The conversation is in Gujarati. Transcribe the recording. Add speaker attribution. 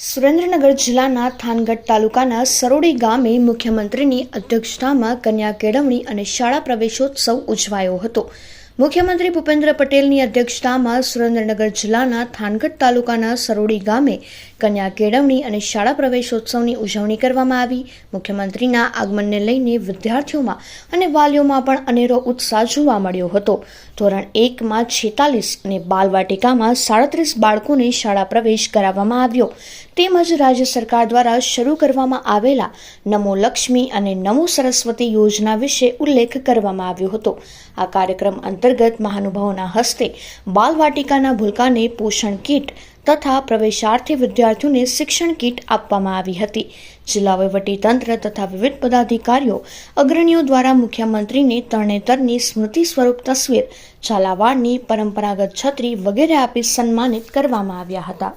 Speaker 1: સુરેન્દ્રનગર જિલ્લાના થાનગઢ તાલુકાના સરોડી ગામે મુખ્યમંત્રીની અધ્યક્ષતામાં કન્યા કેળવણી અને શાળા પ્રવેશોત્સવ ઉજવાયો હતો. મુખ્યમંત્રી ભૂપેન્દ્ર પટેલની અધ્યક્ષતામાં સુરેન્દ્રનગર જિલ્લાના થાનગઢ તાલુકાના સરોડી ગામે કન્યા કેળવણી અને શાળા પ્રવેશોત્સવની ઉજવણી કરવામાં આવી. મુખ્યમંત્રીના આગમનને લઈને વિદ્યાર્થીઓમાં અને વાલીઓમાં પણ અનેરો ઉત્સાહ જોવા મળ્યો હતો. ધોરણ એકમાં છેતાલીસ અને બાલવાટિકામાં સાડત્રીસ બાળકોને શાળા પ્રવેશ કરાવવામાં આવ્યો. તેમજ રાજ્ય સરકાર દ્વારા શરૂ કરવામાં આવેલા નમો લક્ષ્મી અને નમો સરસ્વતી યોજના વિશે ઉલ્લેખ કરવામાં આવ્યો હતો. આ કાર્યક્રમ અંતર્ગત મહાનુભાવોના હસ્તે બાલવાટિકાના ભૂલકાને પોષણ કીટ તથા પ્રવેશાર્થી વિદ્યાર્થીઓને શિક્ષણ કીટ આપવામાં આવી હતી. જિલ્લા વહીવટીતંત્ર તથા વિવિધ પદાધિકારીઓ અગ્રણીઓ દ્વારા મુખ્યમંત્રીને તરણેતરની સ્મૃતિ સ્વરૂપ તસવીર, ઝાલાવાડની પરંપરાગત છત્રી વગેરે આપી સન્માનિત કરવામાં આવ્યા હતા.